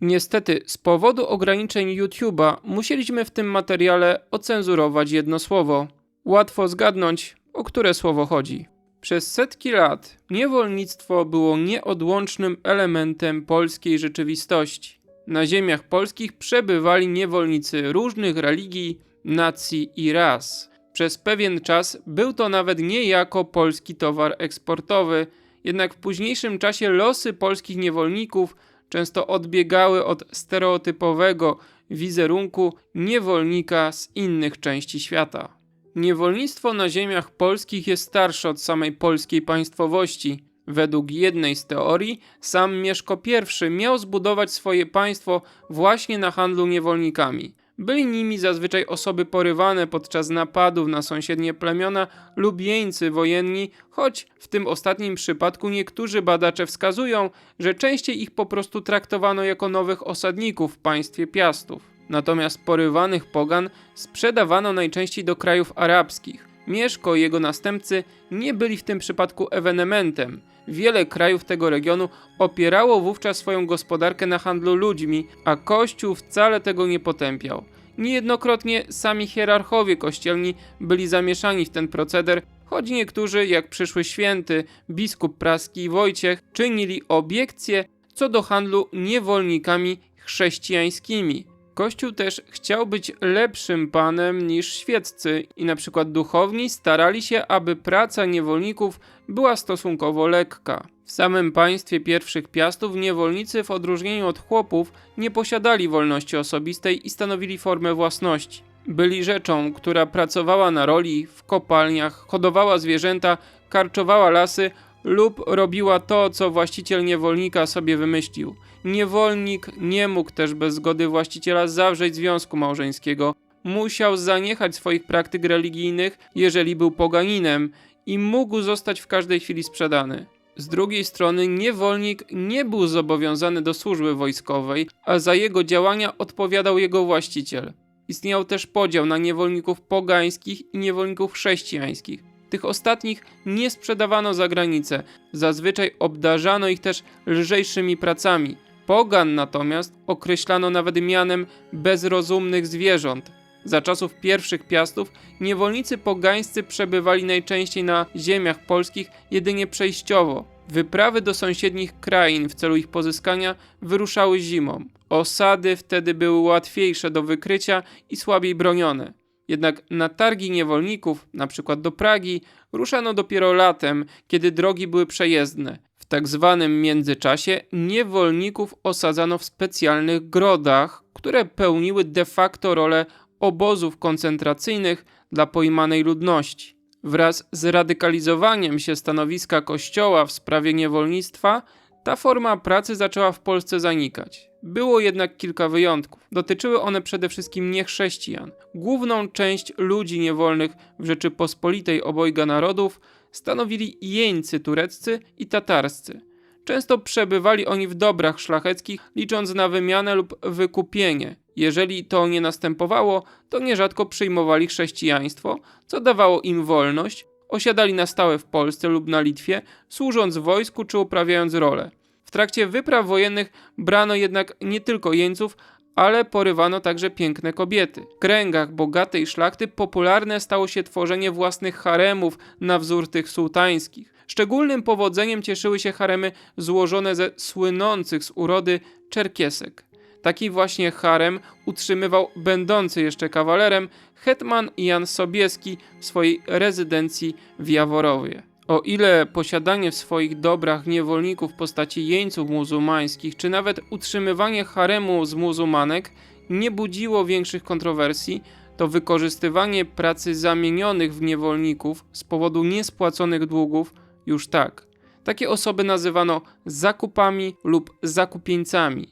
Niestety, z powodu ograniczeń YouTube'a musieliśmy w tym materiale ocenzurować jedno słowo. Łatwo zgadnąć, o które słowo chodzi. Przez setki lat niewolnictwo było nieodłącznym elementem polskiej rzeczywistości. Na ziemiach polskich przebywali niewolnicy różnych religii, nacji i ras. Przez pewien czas był to nawet niejako polski towar eksportowy, jednak w późniejszym czasie losy polskich niewolników często odbiegały od stereotypowego wizerunku niewolnika z innych części świata. Niewolnictwo na ziemiach polskich jest starsze od samej polskiej państwowości. Według jednej z teorii, sam Mieszko I miał zbudować swoje państwo właśnie na handlu niewolnikami. Byli nimi zazwyczaj osoby porywane podczas napadów na sąsiednie plemiona lub jeńcy wojenni, choć w tym ostatnim przypadku niektórzy badacze wskazują, że częściej ich po prostu traktowano jako nowych osadników w państwie Piastów. Natomiast porywanych pogan sprzedawano najczęściej do krajów arabskich. Mieszko i jego następcy nie byli w tym przypadku ewenementem. Wiele krajów tego regionu opierało wówczas swoją gospodarkę na handlu ludźmi, a Kościół wcale tego nie potępiał. Niejednokrotnie sami hierarchowie kościelni byli zamieszani w ten proceder, choć niektórzy, jak przyszły święty, biskup praski i Wojciech, czynili obiekcje co do handlu niewolnikami chrześcijańskimi. Kościół też chciał być lepszym panem niż świeccy i na przykład duchowni starali się, aby praca niewolników była stosunkowo lekka. W samym państwie pierwszych piastów niewolnicy w odróżnieniu od chłopów nie posiadali wolności osobistej i stanowili formę własności. Byli rzeczą, która pracowała na roli, w kopalniach, hodowała zwierzęta, karczowała lasy lub robiła to, co właściciel niewolnika sobie wymyślił. Niewolnik nie mógł też bez zgody właściciela zawrzeć związku małżeńskiego. Musiał zaniechać swoich praktyk religijnych, jeżeli był poganinem, i mógł zostać w każdej chwili sprzedany. Z drugiej strony, niewolnik nie był zobowiązany do służby wojskowej, a za jego działania odpowiadał jego właściciel. Istniał też podział na niewolników pogańskich i niewolników chrześcijańskich. Tych ostatnich nie sprzedawano za granicę, zazwyczaj obdarzano ich też lżejszymi pracami. Pogan natomiast określano nawet mianem bezrozumnych zwierząt. Za czasów pierwszych piastów niewolnicy pogańscy przebywali najczęściej na ziemiach polskich jedynie przejściowo. Wyprawy do sąsiednich krain w celu ich pozyskania wyruszały zimą. Osady wtedy były łatwiejsze do wykrycia i słabiej bronione. Jednak na targi niewolników, przykład do Pragi, ruszano dopiero latem, kiedy drogi były przejezdne. W tak zwanym międzyczasie niewolników osadzano w specjalnych grodach, które pełniły de facto rolę obozów koncentracyjnych dla pojmanej ludności. Wraz z radykalizowaniem się stanowiska Kościoła w sprawie niewolnictwa, ta forma pracy zaczęła w Polsce zanikać. Było jednak kilka wyjątków. Dotyczyły one przede wszystkim niechrześcijan. Główną część ludzi niewolnych w Rzeczypospolitej obojga narodów stanowili jeńcy tureccy i tatarscy. Często przebywali oni w dobrach szlacheckich, licząc na wymianę lub wykupienie. Jeżeli to nie następowało, to nierzadko przyjmowali chrześcijaństwo, co dawało im wolność, osiadali na stałe w Polsce lub na Litwie, służąc wojsku czy uprawiając rolę. W trakcie wypraw wojennych brano jednak nie tylko jeńców, ale porywano także piękne kobiety. W kręgach bogatej szlachty popularne stało się tworzenie własnych haremów na wzór tych sułtańskich. Szczególnym powodzeniem cieszyły się haremy złożone ze słynących z urody czerkiesek. Taki właśnie harem utrzymywał będący jeszcze kawalerem hetman Jan Sobieski w swojej rezydencji w Jaworowie. O ile posiadanie w swoich dobrach niewolników w postaci jeńców muzułmańskich, czy nawet utrzymywanie haremu z muzułmanek nie budziło większych kontrowersji, to wykorzystywanie pracy zamienionych w niewolników z powodu niespłaconych długów już tak. Takie osoby nazywano zakupami lub zakupieńcami.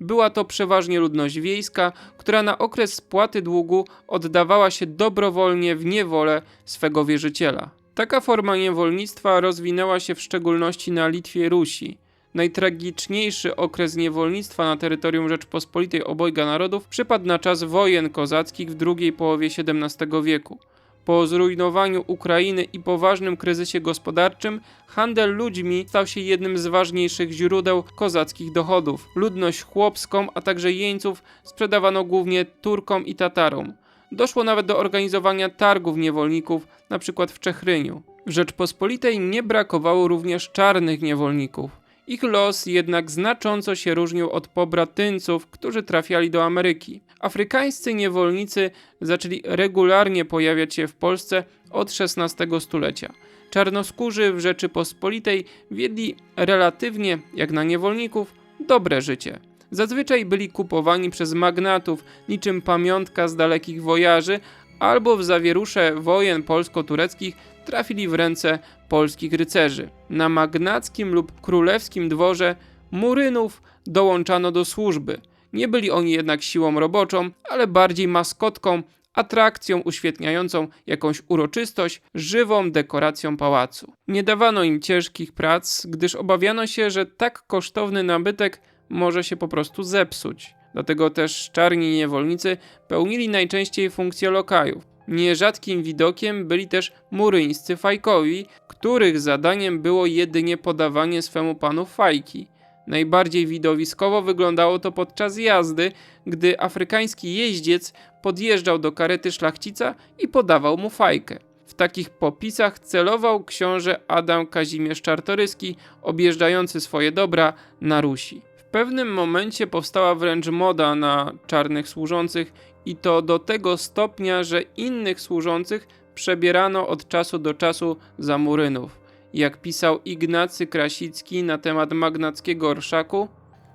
Była to przeważnie ludność wiejska, która na okres spłaty długu oddawała się dobrowolnie w niewolę swego wierzyciela. Taka forma niewolnictwa rozwinęła się w szczególności na Litwie Rusi. Najtragiczniejszy okres niewolnictwa na terytorium Rzeczpospolitej obojga narodów przypadł na czas wojen kozackich w drugiej połowie XVII wieku. Po zrujnowaniu Ukrainy i poważnym kryzysie gospodarczym, handel ludźmi stał się jednym z ważniejszych źródeł kozackich dochodów. Ludność chłopską, a także jeńców sprzedawano głównie Turkom i Tatarom. Doszło nawet do organizowania targów niewolników, np. w Czechryniu. W Rzeczpospolitej nie brakowało również czarnych niewolników. Ich los jednak znacząco się różnił od pobratyńców, którzy trafiali do Ameryki. Afrykańscy niewolnicy zaczęli regularnie pojawiać się w Polsce od XVI stulecia. Czarnoskórzy w Rzeczypospolitej wiedli relatywnie, jak na niewolników, dobre życie. Zazwyczaj byli kupowani przez magnatów, niczym pamiątka z dalekich wojaży, albo w zawierusze wojen polsko-tureckich trafili w ręce polskich rycerzy. Na magnackim lub królewskim dworze murynów dołączano do służby. Nie byli oni jednak siłą roboczą, ale bardziej maskotką, atrakcją uświetniającą jakąś uroczystość, żywą dekoracją pałacu. Nie dawano im ciężkich prac, gdyż obawiano się, że tak kosztowny nabytek może się po prostu zepsuć. Dlatego też czarni niewolnicy pełnili najczęściej funkcję lokajów. Nierzadkim widokiem byli też muryńscy fajkowi, których zadaniem było jedynie podawanie swemu panu fajki. Najbardziej widowiskowo wyglądało to podczas jazdy, gdy afrykański jeździec podjeżdżał do karety szlachcica i podawał mu fajkę. W takich popisach celował książę Adam Kazimierz Czartoryski, objeżdżający swoje dobra na Rusi. Pewnym momencie powstała wręcz moda na czarnych służących i to do tego stopnia, że innych służących przebierano od czasu do czasu za murynów. Jak pisał Ignacy Krasicki na temat magnackiego orszaku,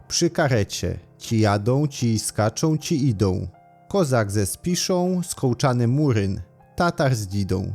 Przy karecie ci jadą, ci skaczą, ci idą. Kozak ze spiszą, skołczany muryn, tatar z didą.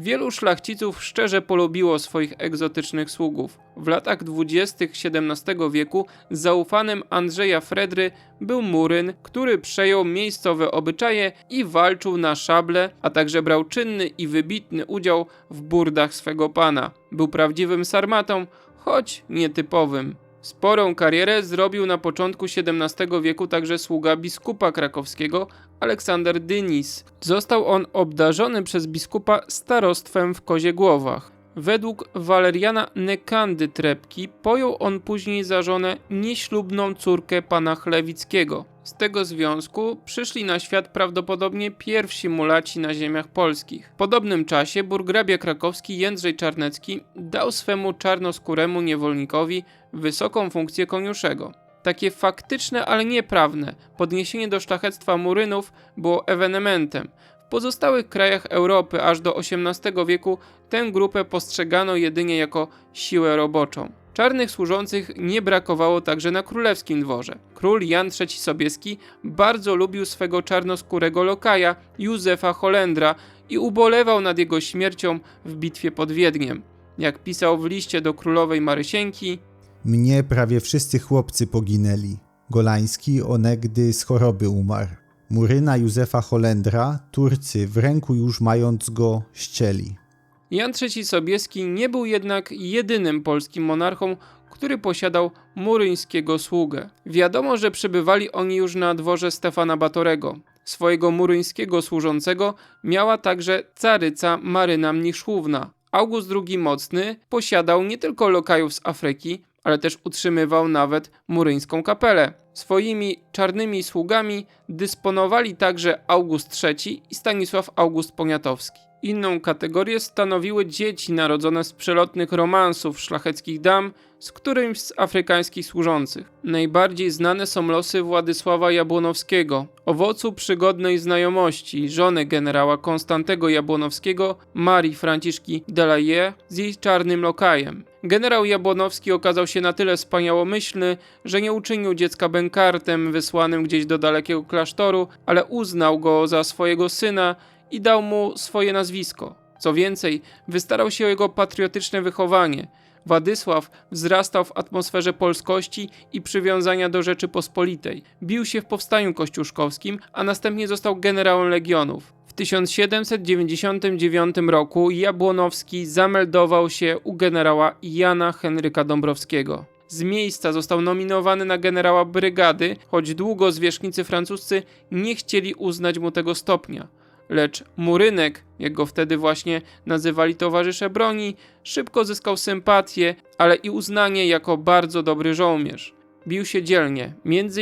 Wielu szlachciców szczerze polubiło swoich egzotycznych sługów. W latach dwudziestych XVII wieku zaufanym Andrzeja Fredry był Muryn, który przejął miejscowe obyczaje i walczył na szable, a także brał czynny i wybitny udział w burdach swego pana. Był prawdziwym sarmatą, choć nietypowym. Sporą karierę zrobił na początku XVII wieku także sługa biskupa krakowskiego Aleksander Dynis. Został on obdarzony przez biskupa starostwem w Koziegłowach. Według Waleriana Nekandy Trepki pojął on później za żonę nieślubną córkę pana Chlewickiego. Z tego związku przyszli na świat prawdopodobnie pierwsi mulaci na ziemiach polskich. W podobnym czasie burgrabia krakowski Jędrzej Czarnecki dał swemu czarnoskóremu niewolnikowi wysoką funkcję koniuszego. Takie faktyczne, ale nieprawne podniesienie do szlachectwa Murynów było ewenementem. Pozostałych krajach Europy aż do XVIII wieku tę grupę postrzegano jedynie jako siłę roboczą. Czarnych służących nie brakowało także na królewskim dworze. Król Jan III Sobieski bardzo lubił swego czarnoskórego lokaja Józefa Holendra i ubolewał nad jego śmiercią w bitwie pod Wiedniem. Jak pisał w liście do królowej Marysieńki, Mnie prawie wszyscy chłopcy poginęli. Golański onegdy z choroby umarł. Muryna Józefa Holendra, Turcy w ręku już mając go ścieli. Jan III Sobieski nie był jednak jedynym polskim monarchą, który posiadał muryńskiego sługę. Wiadomo, że przybywali oni już na dworze Stefana Batorego. Swojego muryńskiego służącego miała także caryca Maryna Mniszłówna. August II Mocny posiadał nie tylko lokajów z Afryki, ale też utrzymywał nawet muryńską kapelę. Swoimi czarnymi sługami dysponowali także August III i Stanisław August Poniatowski. Inną kategorię stanowiły dzieci narodzone z przelotnych romansów szlacheckich dam z którymś z afrykańskich służących. Najbardziej znane są losy Władysława Jabłonowskiego, owocu przygodnej znajomości żony generała Konstantego Jabłonowskiego, Marii Franciszki Delaye z jej czarnym lokajem. Generał Jabłonowski okazał się na tyle wspaniałomyślny, że nie uczynił dziecka bękartem wysłanym gdzieś do dalekiego klasztoru, ale uznał go za swojego syna i dał mu swoje nazwisko. Co więcej, wystarał się o jego patriotyczne wychowanie. Władysław wzrastał w atmosferze polskości i przywiązania do Rzeczypospolitej. Bił się w powstaniu kościuszkowskim, a następnie został generałem legionów. W 1799 roku Jabłonowski zameldował się u generała Jana Henryka Dąbrowskiego. Z miejsca został nominowany na generała brygady, choć długo zwierzchnicy francuscy nie chcieli uznać mu tego stopnia. lecz Murynek, jak go wtedy właśnie nazywali towarzysze broni, szybko zyskał sympatię, ale i uznanie jako bardzo dobry żołnierz. Bił się dzielnie,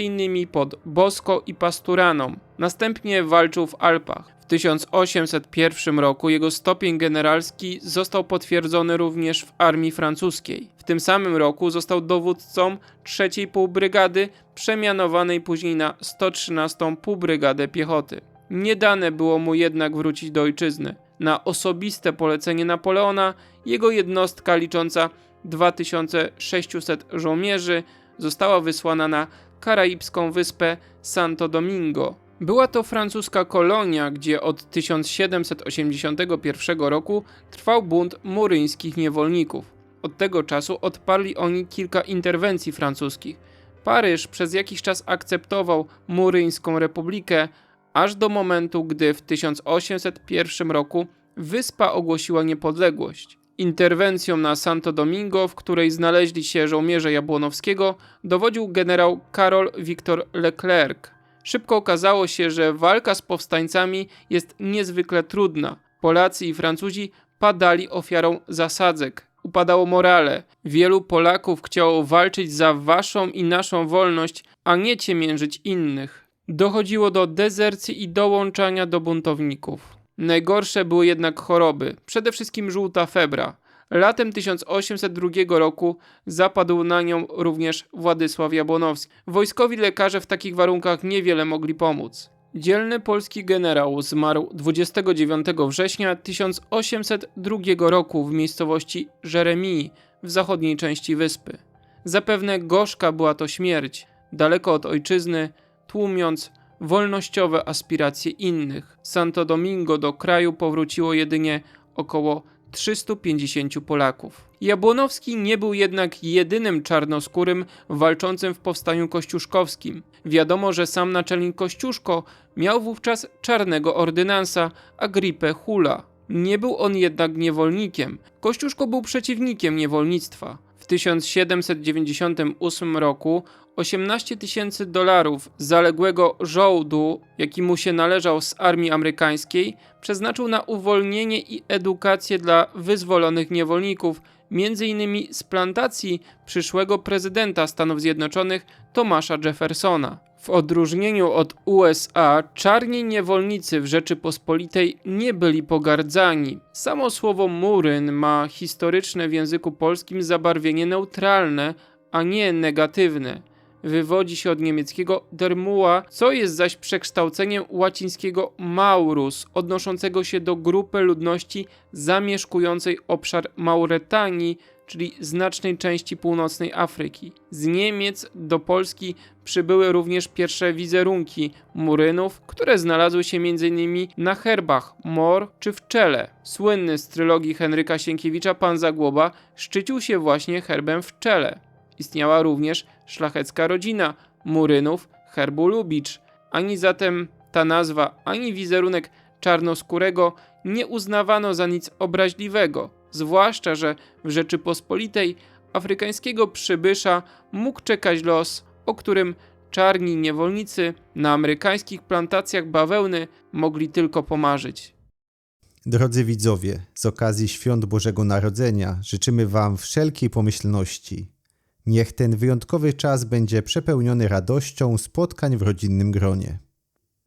innymi pod Bosko i Pasturaną. Następnie walczył w Alpach. W 1801 roku jego stopień generalski został potwierdzony również w armii francuskiej. W tym samym roku został dowódcą trzeciej półbrygady, przemianowanej później na 113 półbrygadę piechoty. Nie dane było mu jednak wrócić do ojczyzny. Na osobiste polecenie Napoleona jego jednostka licząca 2600 żołnierzy została wysłana na karaibską wyspę Santo Domingo. Była to francuska kolonia, gdzie od 1781 roku trwał bunt muryńskich niewolników. Od tego czasu odparli oni kilka interwencji francuskich. Paryż przez jakiś czas akceptował muryńską republikę, aż do momentu, gdy w 1801 roku wyspa ogłosiła niepodległość. Interwencją na Santo Domingo, w której znaleźli się żołnierze Jabłonowskiego, dowodził generał Karol Victor Leclerc. Szybko okazało się, że walka z powstańcami jest niezwykle trudna. Polacy i Francuzi padali ofiarą zasadzek. Upadało morale. Wielu Polaków chciało walczyć za waszą i naszą wolność, a nie ciemiężyć innych. Dochodziło do dezercji i dołączania do buntowników. Najgorsze były jednak choroby, przede wszystkim żółta febra. Latem 1802 roku zapadł na nią również Władysław Jabłonowski. Wojskowi lekarze w takich warunkach niewiele mogli pomóc. Dzielny polski generał zmarł 29 września 1802 roku w miejscowości Jeremii w zachodniej części wyspy. Zapewne gorzka była to śmierć, daleko od ojczyzny, tłumiąc wolnościowe aspiracje innych. Santo Domingo do kraju powróciło jedynie około 350 Polaków. Jabłonowski nie był jednak jedynym czarnoskórym walczącym w powstaniu kościuszkowskim. Wiadomo, że sam naczelnik Kościuszko miał wówczas czarnego ordynansa Agripę Hula. Nie był on jednak niewolnikiem. Kościuszko był przeciwnikiem niewolnictwa. W 1798 roku 18 tysięcy dolarów zaległego żołdu, jaki mu się należał z armii amerykańskiej, przeznaczył na uwolnienie i edukację dla wyzwolonych niewolników, m.in. z plantacji przyszłego prezydenta Stanów Zjednoczonych Tomasza Jeffersona. W odróżnieniu od USA, czarni niewolnicy w Rzeczypospolitej nie byli pogardzani. Samo słowo muryn ma historyczne w języku polskim zabarwienie neutralne, a nie negatywne. Wywodzi się od niemieckiego dermuła, co jest zaś przekształceniem łacińskiego maurus, odnoszącego się do grupy ludności zamieszkującej obszar Mauretanii, czyli znacznej części północnej Afryki. Z Niemiec do Polski przybyły również pierwsze wizerunki murynów, które znalazły się m.in. na herbach Mor czy w czele. Słynny z trylogii Henryka Sienkiewicza Pan Zagłoba szczycił się właśnie herbem w czele. Istniała również szlachecka rodzina Murynów herbu Lubicz. Ani zatem ta nazwa, ani wizerunek czarnoskórego nie uznawano za nic obraźliwego, zwłaszcza, że w Rzeczypospolitej afrykańskiego przybysza mógł czekać los, o którym czarni niewolnicy na amerykańskich plantacjach bawełny mogli tylko pomarzyć. Drodzy widzowie, z okazji świąt Bożego Narodzenia życzymy Wam wszelkiej pomyślności. Niech ten wyjątkowy czas będzie przepełniony radością spotkań w rodzinnym gronie.